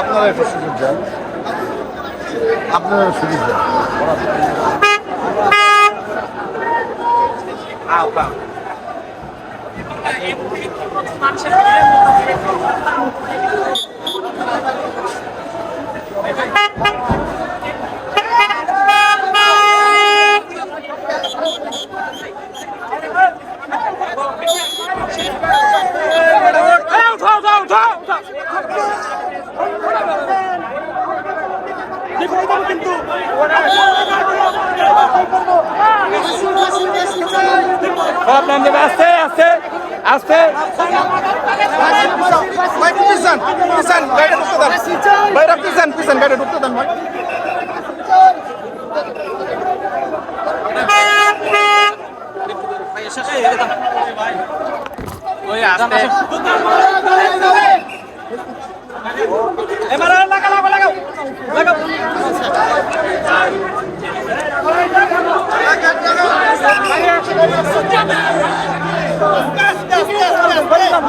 আপনারা একটু সুযোগ দেন। আপনারা সুযোগ নাম দেবে আস্তে আস্তে আস্তে ভাই পিছন পিছন গাড়ি ঢুকতে দেন ভাইরা পিছন পিছন গাড়ি ঢুকতে দেন ভাই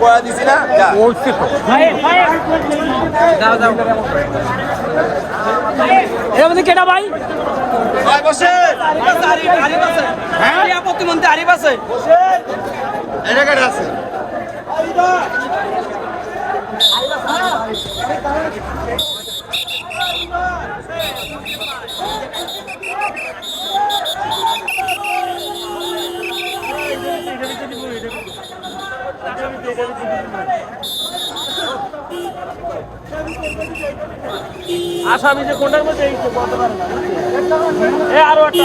পড়া দিছি না যা এর মধ্যে কেটা ভাই ভাই বসে হ্যাঁ প্রতিমন্ত্রী আরিফ আছে। এটা আছে? আসামি যে কোনটার মধ্যে আরও একটা।